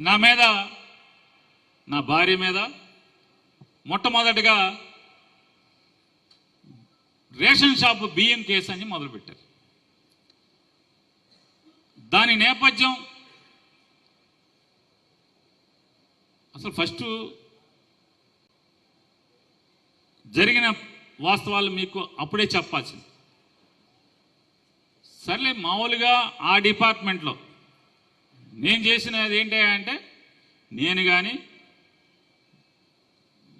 నా మీద నా భార్య మీద మొట్టమొదటిగా రేషన్ షాప్ బియ్యం కేసు అని మొదలుపెట్టారు. దాని నేపథ్యం అసలు ఫస్ట్ జరిగిన వాస్తవాలు మీకు అప్పుడే చెప్పాల్సింది. సర్లే మామూలుగా ఆ డిపార్ట్మెంట్లో నేను చేసినది ఏంటి అంటే నేను కానీ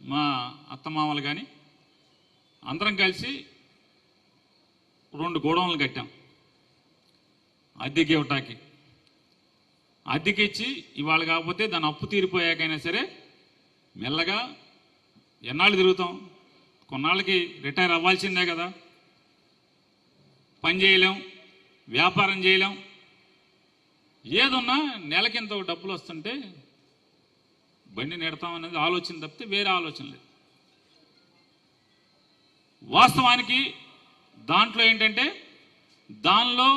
మా అత్తమామలు కానీ అందరం కలిసి రెండు గోడౌన్లు కట్టాం. అద్దెకి ఇవ్వటానికి అద్దెకి ఇచ్చి ఇవాళ కాకపోతే దాని అప్పు తీరిపోయాకైనా సరే మెల్లగా ఎన్నాళ్ళు తిరుగుతాం? కొన్నాళ్ళకి రిటైర్ అవ్వాల్సిందే కదా. పని చేయలేం వ్యాపారం చేయలేం ఏదున్నా నెలకింత డబ్బులు వస్తుంటే బండి నెడతాం అనేది ఆలోచన తప్పితే వేరే ఆలోచన లేదు. వాస్తవానికి దాంట్లో ఏంటంటే దానిలో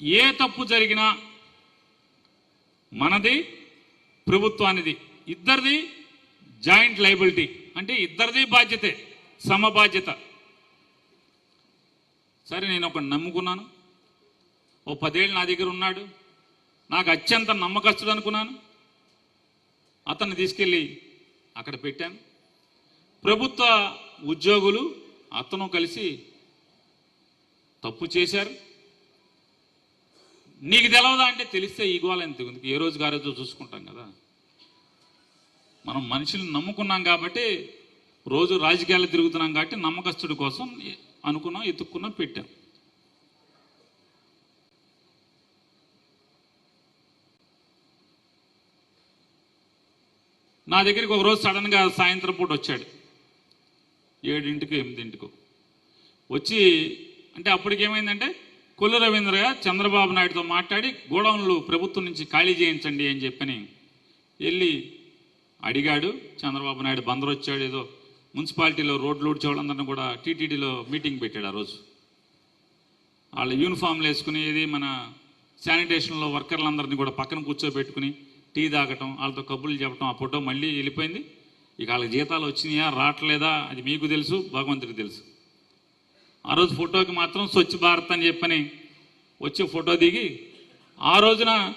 ఏ తప్పు జరిగినా మనది ప్రభుత్వానిది ఇద్దరిది జాయింట్ లైబిలిటీ అంటే ఇద్దరిది బాధ్యతే సమ బాధ్యత. సరే నేను ఒక నమ్ముకున్నాను. ఓ పదేళ్ళు నా దగ్గర ఉన్నాడు. నాకు అత్యంత నమ్మకస్తుడు అనుకున్నాను. అతన్ని తీసుకెళ్ళి అక్కడ పెట్టాను. ప్రభుత్వ ఉద్యోగులు అతను కలిసి తప్పు చేశారు. నీకు తెలవదా అంటే తెలిస్తే ఈ ఎంత ఏ రోజు గారోజు చూసుకుంటాం కదా. మనం మనుషుల్ని నమ్ముకున్నాం కాబట్టి రోజు రాజకీయాలు తిరుగుతున్నాం కాబట్టి నమ్మకస్తుడి కోసం అనుకున్నాం ఎత్తుక్కున్నాం పెట్టాం. నా దగ్గరికి ఒక రోజు సడన్గా సాయంత్రం పూట వచ్చాడు. ఏడింటికి ఎనిమిదింటికో. వచ్చి అంటే అప్పటికేమైందంటే కొల్లు రవీంద్ర గారు చంద్రబాబు నాయుడుతో మాట్లాడి గోడౌన్లు ప్రభుత్వం నుంచి ఖాళీ చేయించండి అని చెప్పని వెళ్ళి అడిగాడు. చంద్రబాబు నాయుడు బందరు వచ్చాడు ఏదో మున్సిపాలిటీలో రోడ్లు ఊడ్చే వాళ్ళందరినీ కూడా టీటీడీలో మీటింగ్ పెట్టాడు ఆ రోజు. వాళ్ళ యూనిఫామ్లు వేసుకుని ఏది మన శానిటేషన్లో వర్కర్లందరినీ కూడా పక్కన కూర్చోబెట్టుకుని టీ తాగటం వాళ్ళతో కబుర్లు చెప్పటం ఆ ఫోటో మళ్ళీ వెళ్ళిపోయింది. ఇక వాళ్ళకి జీతాలు వచ్చినాయా రావట్లేదా అది మీకు తెలుసు భగవంతుడికి తెలుసు. ఆ రోజు ఫోటోకి మాత్రం స్వచ్ఛ భారత్ అని చెప్పని వచ్చి ఫోటో దిగి ఆ రోజున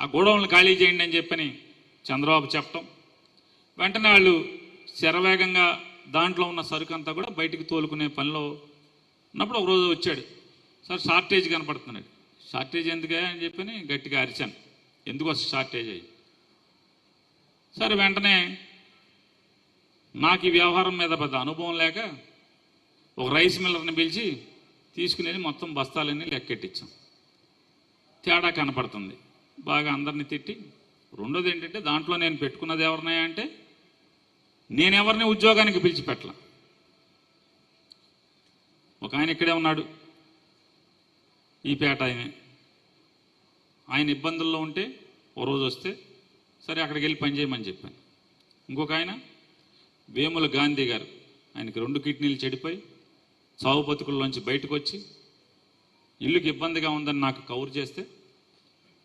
ఆ గోడౌన్లు ఖాళీ చేయండి అని చెప్పని చంద్రబాబు చెప్పటం. వెంటనే వాళ్ళు శరవేగంగా దాంట్లో ఉన్న సరుకు అంతా కూడా బయటికి తోలుకునే పనిలో ఉన్నప్పుడు ఒకరోజు వచ్చాడు. సార్ షార్టేజ్ కనపడుతున్నాడు. షార్టేజ్ ఎందుకే అని చెప్పని గట్టిగా అరిచాను. ఎందుకు వస్తుంది షార్టేజ్ అయ్యి? సరే వెంటనే నాకు ఈ వ్యవహారం మీద పెద్ద అనుభవం లేక ఒక రైస్ మిల్లర్ని పిలిచి తీసుకునేది మొత్తం బస్తాలన్నీ లెక్కెట్టించాం తేడా కనపడుతుంది. బాగా అందరిని తిట్టి రెండోది ఏంటంటే దాంట్లో నేను పెట్టుకున్నది ఎవరినాయా అంటే నేను ఎవరిని ఉద్యోగానికి పిలిచిపెట్టల. ఒక ఆయన ఇక్కడే ఉన్నాడు. ఈ పేట ఆయనే. ఆయన ఇబ్బందుల్లో ఉంటే ఓ రోజు వస్తే సరే అక్కడికి వెళ్ళి పని చేయమని చెప్పాను. ఇంకొక ఆయన వేముల గాంధీ గారు ఆయనకి రెండు కిడ్నీలు చెడిపోయి చావు బతుకుల్లోంచి బయటకు వచ్చి ఇల్లుకి ఇబ్బందిగా ఉందని నాకు కవర్ చేస్తే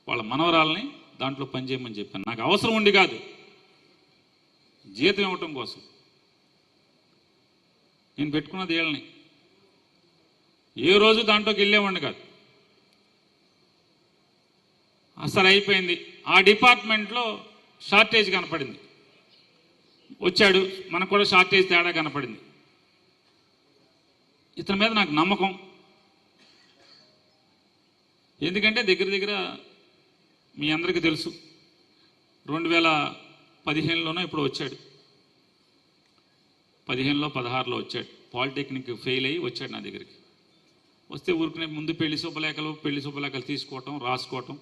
వాళ్ళ మనవరాలని దాంట్లో పనిచేయమని చెప్పాను. నాకు అవసరం ఉండి కాదు జీతం ఇవ్వటం కోసం. నేను పెట్టుకున్నది వీళ్ళని. ఏ రోజు దాంట్లోకి వెళ్ళేవాడిని కాదు. అసలు అయిపోయింది ఆ డిపార్ట్మెంట్లో షార్టేజ్ కనపడింది. వచ్చాడు మనకు కూడా షార్టేజ్ తేడా కనపడింది. ఇతని మీద నాకు నమ్మకం. ఎందుకంటే దగ్గర దగ్గర మీ అందరికీ తెలుసు రెండు వేల పదిహేనులోనో ఇప్పుడు వచ్చాడు. పదిహేనులో పదహారులో వచ్చాడు. పాలిటెక్నిక్ ఫెయిల్ అయ్యి వచ్చాడు నా దగ్గరికి. వస్తే ఊరుకునే ముందు పెళ్ళి శుభలేఖలు పెళ్ళి శుభలేఖలు తీసుకోవటం రాసుకోవటం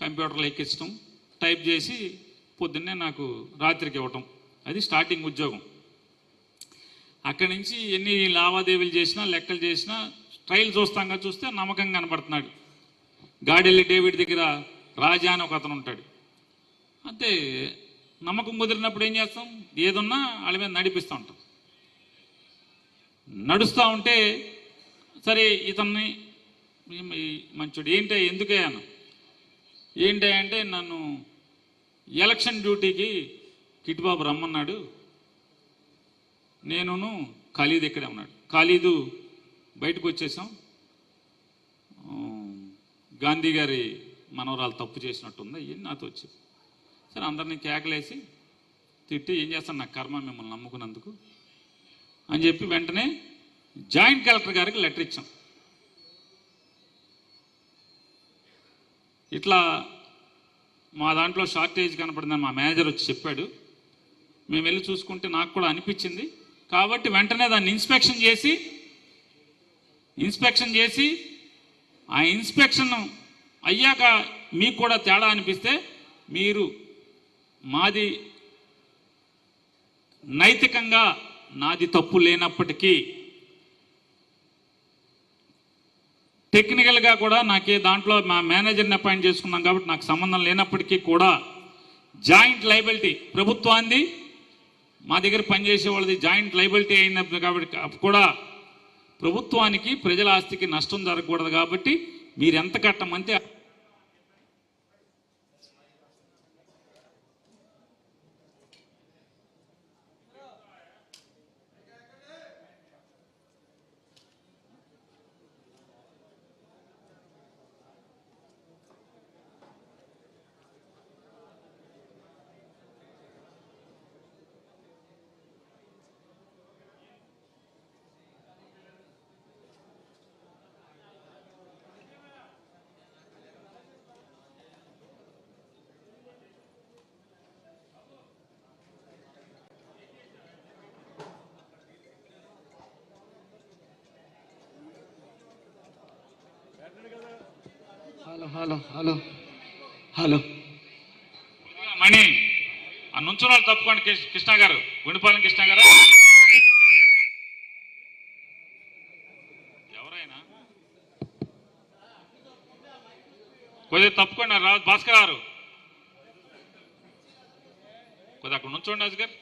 కంప్యూటర్లు ఎక్కించడం టైప్ చేసి పొద్దున్నే నాకు రాత్రికి ఇవ్వటం. అది స్టార్టింగ్ ఉద్యోగం. అక్కడి నుంచి ఎన్ని లావాదేవీలు చేసినా లెక్కలు చేసినా ట్రైల్ చూస్తాంగా చూస్తే నమ్మకంగా కనపడుతున్నాడు. గాడెల్లి డేవిడ్ దగ్గర రాజా అని ఒక అతను ఉంటాడు. అంతే నమ్మకం కుదిరినప్పుడు ఏం చేస్తాం? ఏదున్నా వాళ్ళ మీద నడిపిస్తూ ఉంటాం. నడుస్తూ ఉంటే సరే ఇతన్ని మంచోడు ఏంటి ఎందుకే అన్న ఏంటి అంటే నన్ను ఎలక్షన్ డ్యూటీకి కిట్బాబు రమ్మన్నాడు. నేనును ఖాళీదు ఇక్కడే ఉన్నాడు. ఖాళీదు బయటకు వచ్చేసాం. గాంధీ గారి మనవరాలు తప్పు చేసినట్టుంది ఇవన్నీ నాతో వచ్చి సరే అందరినీ కేకలేసి తిట్టి ఏం చేస్తాను నా కర్మ మిమ్మల్ని నమ్ముకున్నందుకు అని చెప్పి వెంటనే జాయింట్ కలెక్టర్ గారికి లెటర్ ఇచ్చాం. ఇట్లా మా దాంట్లో షార్టేజ్ కనపడిందని మా మేనేజర్ వచ్చి చెప్పాడు. మేము వెళ్ళి చూసుకుంటే నాకు కూడా అనిపించింది. కాబట్టి వెంటనే దాన్ని ఇన్స్పెక్షన్ చేసి ఇన్స్పెక్షన్ చేసి ఆ ఇన్స్పెక్షన్ అయ్యాక మీకు కూడా తేడా అనిపిస్తే మీరు మాది నైతికంగా నాది తప్పు లేనప్పటికీ టెక్నికల్గా కూడా నాకే దాంట్లో మా మేనేజర్ని అపాయింట్ చేసుకున్నాం కాబట్టి నాకు సంబంధం లేనప్పటికీ కూడా జాయింట్ లైబిలిటీ ప్రభుత్వాన్ని మా దగ్గర పనిచేసే వాళ్ళది జాయింట్ లైబిలిటీ అయినప్పుడు కాబట్టి కూడా ప్రభుత్వానికి ప్రజల ఆస్తికి నష్టం జరగకూడదు కాబట్టి మీరు ఎంత కట్టమంతే హలో హలో హలో. మణి ఆ నుంచున్న వాళ్ళు తప్పుకోండి కృష్ణ- గారు. గుండిపాలెం కృష్ణ గారు? ఎవరైనా? కొద్దిగా తప్పుకోండి రా భాస్కర్ గారు. కొద్దిగా అక్కడ నుంచోండి అజ్గర్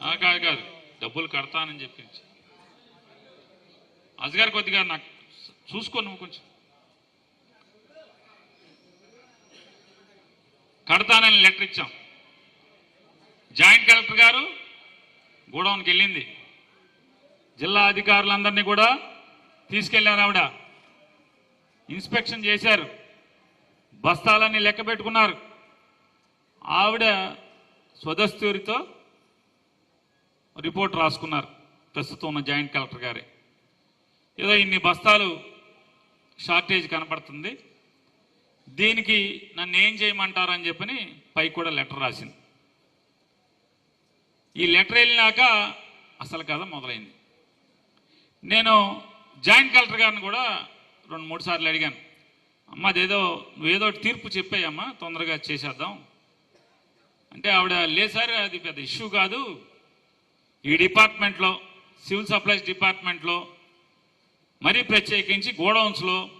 ఆ, కాదు కాదు డబ్బులు కడతానని చెప్పించి అజగారు కొద్దిగా నాకు చూసుకో నువ్వు కొంచెం. కడతానని లెటర్ ఇచ్చాం. జాయింట్ కలెక్టర్ గారు గోడౌన్కి వెళ్ళింది. జిల్లా అధికారులందరినీ కూడా తీసుకెళ్ళారు ఆవిడ. ఇన్స్పెక్షన్ చేశారు. బస్తాలన్నీ లెక్క పెట్టుకున్నారు. ఆవిడ స్వదస్తూరితో రిపోర్ట్ రాసుకున్నారు ప్రస్తుతం ఉన్న జాయింట్ కలెక్టర్ గారే. ఏదో ఇన్ని బస్తాలు షార్టేజ్ కనపడుతుంది దీనికి నన్ను ఏం చేయమంటారని చెప్పని పై కూడా లెటర్ రాసింది. ఈ లెటర్ వెళ్ళినాక అసలు కథ మొదలైంది. నేను జాయింట్ కలెక్టర్ గారిని కూడా రెండు మూడు సార్లు అడిగాను. అమ్మ అదేదో నువ్వేదో తీర్పు చెప్పాయమ్మా తొందరగా చేసేద్దాం. అంటే ఆవిడ లేదు సార్ అది పెద్ద ఇష్యూ కాదు. ఈ డిపార్ట్మెంట్లో సివిల్ సప్లైస్ డిపార్ట్మెంట్లో మరీ ప్రత్యేకించి గోడౌన్స్లో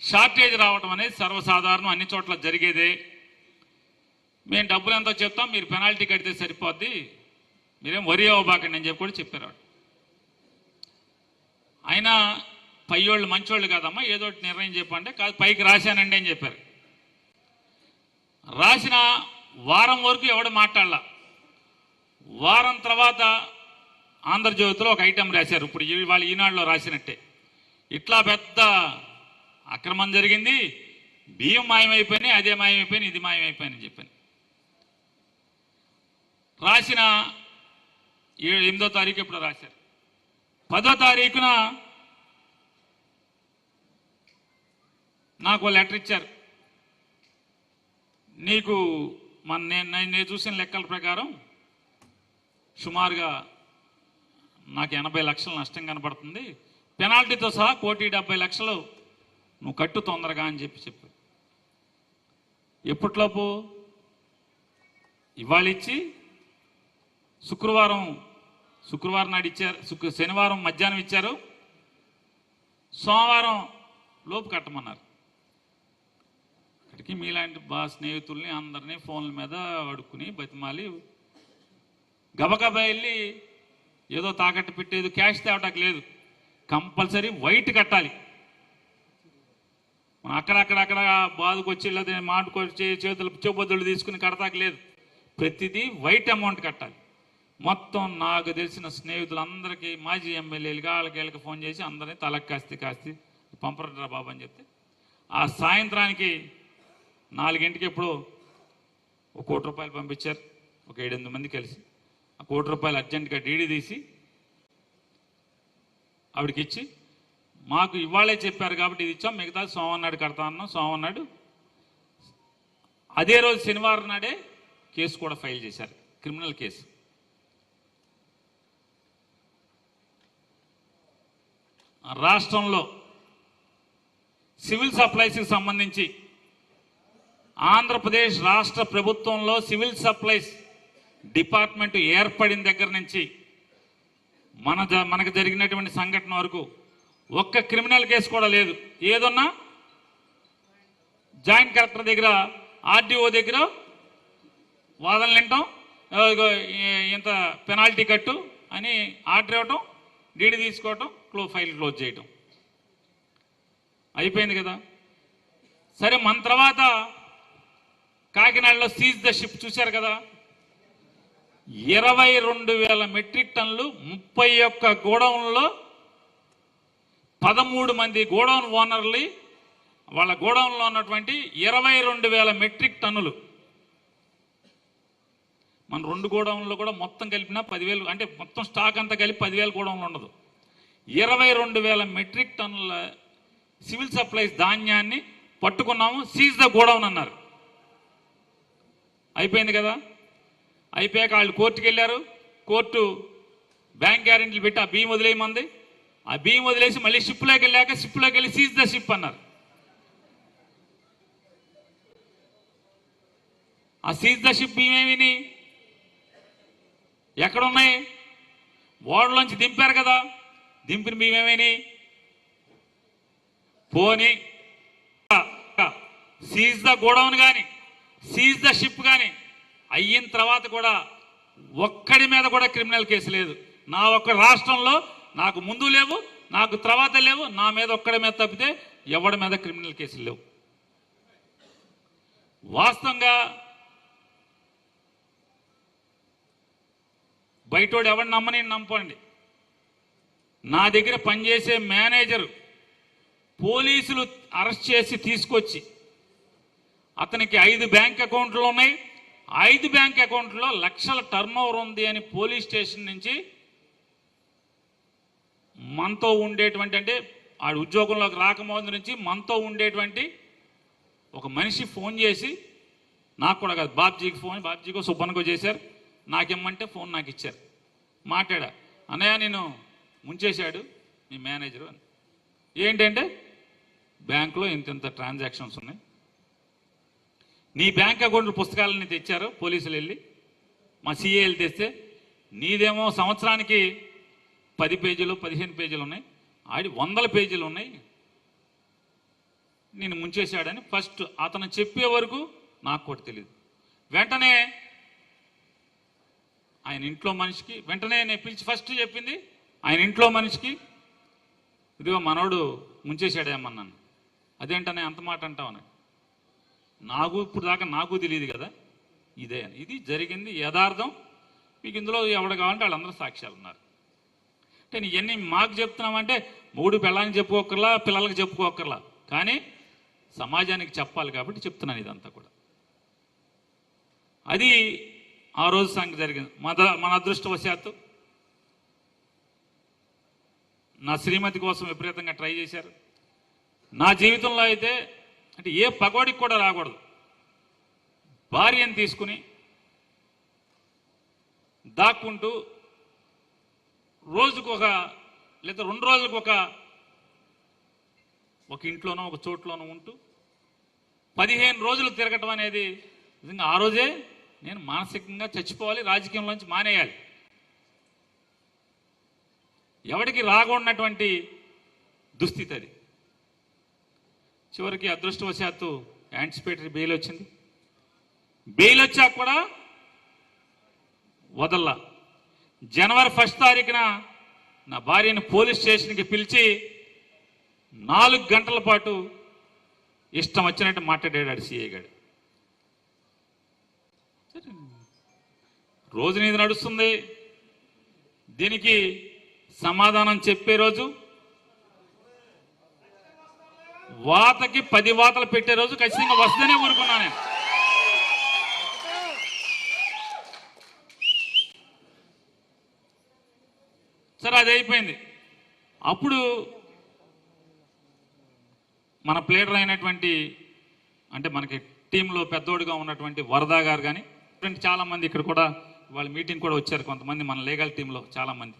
షార్టేజ్ రావడం అనేది సర్వసాధారణం. అన్ని చోట్ల జరిగేదే. మేము డబ్బులు ఎంతో చెప్తాం మీరు పెనాల్టీ కడితే సరిపోద్ది. మీరేం వరి అవ్వబాకండి అని చెప్పి కూడా చెప్పారు అయినా అయినా పయ్యోళ్ళు మంచోళ్ళు కాదమ్మా ఏదో ఒకటి నిర్ణయం చెప్పండి. కాదు పైకి రాశానండి అని చెప్పారు. రాసిన వారం వరకు ఎవడు మాట్లాడాల. వారం తర్వాత ఆంధ్రజ్యోతిలో ఒక ఐటెం రాశారు. ఇప్పుడు ఈ- ఈనాడులో రాసినట్టే. ఇట్లా పెద్ద అక్రమం జరిగింది. బియ్యం మాయమైపోయినాయి అదే మాయమైపోయినాయి ఇది మాయమైపోయింది చెప్పాను. రాసిన ఎనిమిదో తారీఖు ఇప్పుడు రాశారు. పదో తారీఖున నాకు లెటర్ ఇచ్చారు. నీకు మన నేను- నేను చూసిన లెక్కల ప్రకారం సుమారుగా నాకు ఎనభై లక్షలు నష్టం కనపడుతుంది. పెనాల్టీతో సహా కోటి డెబ్బై లక్షలు నువ్వు కట్టు తొందరగా అని చెప్పి చెప్పు. ఎప్పట్లోపు? ఇవాళ ఇచ్చి శుక్రవారం శుక్రవారం నాడు ఇచ్చారు శుక్ర శనివారం మధ్యాహ్నం ఇచ్చారు. సోమవారం లోపు కట్టమన్నారు. ఇక్కడికి మీలాంటి బా స్నేహితుల్ని అందరినీ ఫోన్ల మీద అడుక్కుని బతిమాలి గబగబా వెళ్ళి ఏదో తాకట్టు పెట్టేది క్యాష్ తేవటానికి లేదు. కంపల్సరీ వైట్ కట్టాలి. మనం అక్కడక్కడక్కడ బాధకొచ్చి లేదా మాటకొచ్చి చేతులు చెబొద్దులు తీసుకుని కడతాక లేదు. ప్రతిదీ వైట్ అమౌంట్ కట్టాలి. మొత్తం నాకు తెలిసిన స్నేహితులందరికీ మాజీ ఎమ్మెల్యేలు వాళ్ళకి వీళ్ళకి ఫోన్ చేసి అందరినీ తలకి కాస్తి కాస్తి పంపరంటారా బాబు అని చెప్తే ఆ సాయంత్రానికి నాలుగింటికి ఎప్పుడు ఒక కోటి రూపాయలు పంపించారు. ఒక ఏడెనిమిది మంది కలిసి. ఆ కోటి రూపాయలు అర్జెంటుగా డీడీ తీసి ఆవిడకి ఇచ్చి మాకు ఇవాళే చెప్పారు కాబట్టి ఇది ఇచ్చాం మిగతా సోమవారం నాడు కడతా అన్నాం సోమవారం నాడు అదే రోజు శనివారం నాడే కేసు కూడా ఫైల్ చేశారు క్రిమినల్ కేసు. రాష్ట్రంలో సివిల్ సప్లైస్కి సంబంధించి ఆంధ్రప్రదేశ్ రాష్ట్ర ప్రభుత్వంలో సివిల్ సప్లైస్ డిపార్ట్మెంట్ ఏర్పడిన దగ్గర నుంచి మన జ- మనకు జరిగినటువంటి సంఘటన వరకు ఒక్క క్రిమినల్ కేసు కూడా లేదు. ఏదన్నా? జాయింట్ కలెక్టర్ దగ్గర ఆర్డీఓ దగ్గర వాదనలు వింటాం ఇంత పెనాల్టీ కట్టు అని ఆర్డర్ ఇవ్వటం డీడీ తీసుకోవటం క్లో ఫైల్ క్లోజ్ చేయటం. అయిపోయింది కదా? సరే మన తర్వాత కాకినాడలో సీజ్ ద షిప్ చూశారు కదా? ఇరవై రెండు వేల మెట్రిక్ టన్నులు ముప్పై ఒక్క గోడౌన్లో పదమూడు మంది గోడౌన్ ఓనర్లు వాళ్ళ గోడౌన్లో ఉన్నటువంటి ఇరవై రెండు వేల మెట్రిక్ టన్నులు. మన రెండు గోడౌన్లో కూడా మొత్తం కలిపినా పదివేలు అంటే మొత్తం స్టాక్ అంతా కలిపి పదివేల గోడౌన్లు ఉండదు. ఇరవై రెండు వేల మెట్రిక్ టన్నుల సివిల్ సప్లైస్ ధాన్యాన్ని పట్టుకున్నాము సీజ్ ద గోడౌన్ అన్నారు. అయిపోయింది కదా? అయిపోయాక వాళ్ళు కోర్టుకి వెళ్ళారు. కోర్టు బ్యాంక్ గ్యారెంటీలు పెట్టి ఆ బియ్యం వదిలేయమంది. ఆ బియ్యం వదిలేసి మళ్ళీ షిప్లోకి వెళ్ళాక షిప్లోకి వెళ్ళి సీజ్ ద షిప్ అన్నారు. ఆ సీజ్ ద షిప్ బియ్యం ఎక్కడున్నాయి? ఓడలోంచి దింపారు కదా. దింపిన బియ్యం ఏమైనాయి పోని సీజ్ ద గోడౌన్ కానీ సీజ్ ద షిప్ కానీ అయిన తర్వాత కూడా ఒక్కడి మీద కూడా క్రిమినల్ కేసు లేదు. నా ఒక్క రాష్ట్రంలో నాకు ముందు లేవు నాకు తర్వాత లేవు నా మీద ఒక్కడి మీద తప్పితే ఎవడి మీద క్రిమినల్ కేసులు లేవు. వాస్తవంగా బయటోడు ఎవరిని నమ్మని నమ్మండి నా దగ్గర పనిచేసే మేనేజరు పోలీసులు అరెస్ట్ చేసి తీసుకొచ్చి అతనికి ఐదు బ్యాంక్ అకౌంట్లు ఉన్నాయి. ఐదు బ్యాంక్ అకౌంట్లో లక్షల టర్న్ ఉంది అని పోలీస్ స్టేషన్ నుంచి మనతో ఉండేటువంటి అంటే ఆడు ఉద్యోగంలోకి రాకముందు నుంచి మనతో ఉండేటువంటి ఒక మనిషి ఫోన్ చేసి నాకు కూడా కాదు బాబ్జీకి ఫోన్ బాబ్జీకో సుబ్బన్కో చేశారు. నాకేమంటే ఫోన్ నాకు ఇచ్చారు. మాట్లాడా అన్నయ్య నేను ముంచేశాడు మీ మేనేజరు అని. ఏంటంటే బ్యాంకులో ఇంత ఇంత ట్రాన్సాక్షన్స్ ఉన్నాయి. నీ బ్యాంక్ అకౌంట్ పుస్తకాలని తెచ్చారు పోలీసులు వెళ్ళి. మా సీఏలు తెస్తే నీదేమో సంవత్సరానికి పది పేజీలు పదిహేను పేజీలు ఉన్నాయి. ఆడి వందల పేజీలు ఉన్నాయి. నేను ముంచేశాడని ఫస్ట్ అతను చెప్పే వరకు నాకు కూడా తెలియదు వెంటనే ఆయన ఇంట్లో మనిషికి వెంటనే నేను పిలిచి ఫస్ట్ చెప్పింది ఆయన ఇంట్లో మనిషికి ఇదిగో మనోడు ముంచేశాడేమన్నాను అదేంటనే అంత మాట అంటావని నాకు ఇప్పుడు దాకా నాకు తెలియదు కదా. ఇదే అని. ఇది జరిగింది యథార్థం. మీకు ఇందులో ఎవడు కావాలంటే వాళ్ళందరూ సాక్ష్యాలు ఉన్నారు. అంటే ఇవన్నీ మాకు చెప్తున్నామంటే మూడు పిల్లలకి చెప్పుకోకర్లా పిల్లలకి చెప్పుకోకర్లా కానీ సమాజానికి చెప్పాలి కాబట్టి చెప్తున్నాను ఇదంతా కూడా. అది ఆ రోజు సంగతి జరిగింది. మన మన అదృష్టవశాత్తు నా శ్రీమతి కోసం విపరీతంగా ట్రై చేశారు. నా జీవితంలో అయితే అంటే ఏ పగోడికి కూడా రాకూడదు. భార్యను తీసుకుని దాక్కుంటూ రోజుకు ఒక లేదా రెండు రోజులకు ఒక ఒక ఇంట్లోనో ఒక చోట్లోనో ఉంటూ పదిహేను రోజులు తిరగటం అనేది నిజంగా ఆ రోజే నేను మానసికంగా చచ్చిపోవాలి రాజకీయంలోంచి మానేయాలి. ఎవడికి రాకున్నటువంటి దుస్థితి అది. చివరికి అదృష్టవశాత్తు యాంటిసిపేటరీ బెయిల్ వచ్చింది. బెయిల్ వచ్చాక కూడా వదల్లా. జనవరి ఫస్ట్ తారీఖున నా భార్యను పోలీస్ స్టేషన్కి పిలిచి నాలుగు గంటల పాటు ఇష్టం వచ్చినట్టు మాట్లాడాడు సిఐ గారు రోజు నీది నడుస్తుంది. దీనికి సమాధానం చెప్పే రోజు వాతకి పది వాతలు పెట్టే రోజు ఖచ్చితంగా వస్తుందనే ఊరుకున్నా నేను. సరే అది అయిపోయింది. అప్పుడు మన ప్లేయర్ అయినటువంటి అంటే మనకి టీంలో పెద్దోడుగా ఉన్నటువంటి వరదా గారు కానీ చాలామంది ఇక్కడ కూడా వాళ్ళ మీటింగ్ కూడా వచ్చారు కొంతమంది మన లీగల్ టీంలో చాలామంది.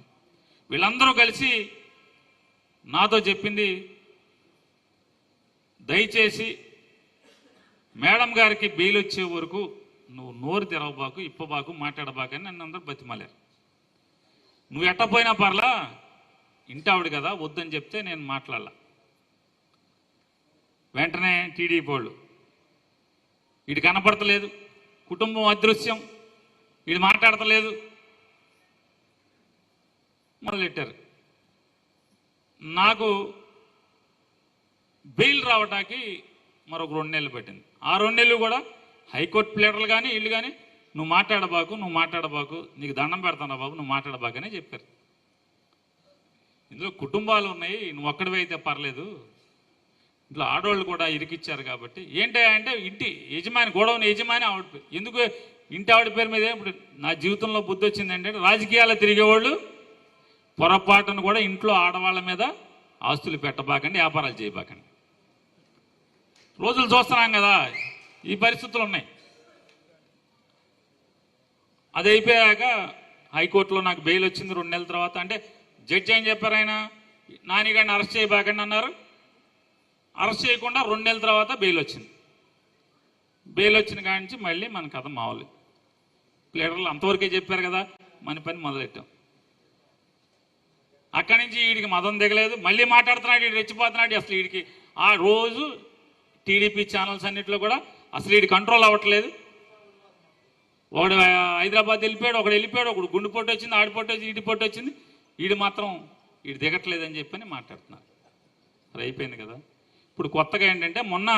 వీళ్ళందరూ కలిసి నాతో చెప్పింది దయచేసి మేడం గారికి బెయిల్ వచ్చే వరకు నువ్వు నోరు తెరవబాకు ఇప్పబాకు మాట్లాడబాకు అని నన్ను అందరూ బతిమాలారు. నువ్వు ఎట్టపోయినా పర్లా ఇంటావిడ కదా వద్దని చెప్తే నేను మాట్లాడాల. వెంటనే టీడీపీ వాళ్ళు వీడు కనపడతలేదు కుటుంబం అదృశ్యం వీడు మాట్లాడతలేదు మొదలెట్టారు. నాకు బెయిల్ రావటానికి మరొక రెండు నెలలు పట్టింది. ఆ రెండు నెలలు కూడా హైకోర్టు ప్లేటర్లు కానీ వీళ్ళు కానీ నువ్వు మాట్లాడబాకు నువ్వు మాట్లాడబాకు నీకు దండం పెడతానా బాబు నువ్వు మాట్లాడబాకనే చెప్పారు. ఇందులో కుటుంబాలు ఉన్నాయి నువ్వు ఒక్కడివే అయితే పర్లేదు. ఇంట్లో ఆడవాళ్ళు కూడా ఇరికిచ్చారు కాబట్టి ఏంటి అంటే ఇంటి యజమాని గొడవని యజమాని ఆవిడ ఎందుకు ఇంటి ఆవిడ పేరు మీద ఇప్పుడు నా జీవితంలో బుద్ధి వచ్చిందంటే రాజకీయాలు తిరిగేవాళ్ళు పొరపాటును కూడా ఇంట్లో ఆడవాళ్ళ మీద ఆస్తులు పెట్టబాకండి వ్యాపారాలు చేయబాకండి. రోజులు చూస్తున్నాం కదా ఈ పరిస్థితులు ఉన్నాయి. అది అయిపోయాక హైకోర్టులో నాకు బెయిల్ వచ్చింది రెండు నెలల తర్వాత. అంటే జడ్జి ఏం చెప్పారు ఆయన? నానిగాడిని అరెస్ట్ చేయబాకండి అన్నారు. అరెస్ట్ చేయకుండా రెండు నెలల తర్వాత బెయిల్ వచ్చింది. బెయిల్ వచ్చిన కాడి నుంచి మళ్ళీ మన కథ మామూలు. ప్లేటర్లు అంతవరకే చెప్పారు కదా మన పని మొదలెట్టాం. అక్కడి నుంచి వీడికి మదం దిగలేదు. మళ్ళీ మాట్లాడుతున్నాడు వీడు రెచ్చిపోతున్నాడు. అసలు వీడికి ఆ రోజు టీడీపీ ఛానల్స్ అన్నింటిలో కూడా అసలు వీడి కంట్రోల్ అవ్వట్లేదు. ఒకడు హైదరాబాద్ వెళ్ళిపోయాడు ఒకడు వెళ్ళిపోయాడు ఒకడు గుండు పొట్టు వచ్చింది ఆడి పొట్టు వచ్చింది ఈడి పొట్టు వచ్చింది. వీడు మాత్రం వీడు దిగట్లేదని చెప్పని మాట్లాడుతున్నారు. అది అయిపోయింది కదా. ఇప్పుడు కొత్తగా ఏంటంటే మొన్న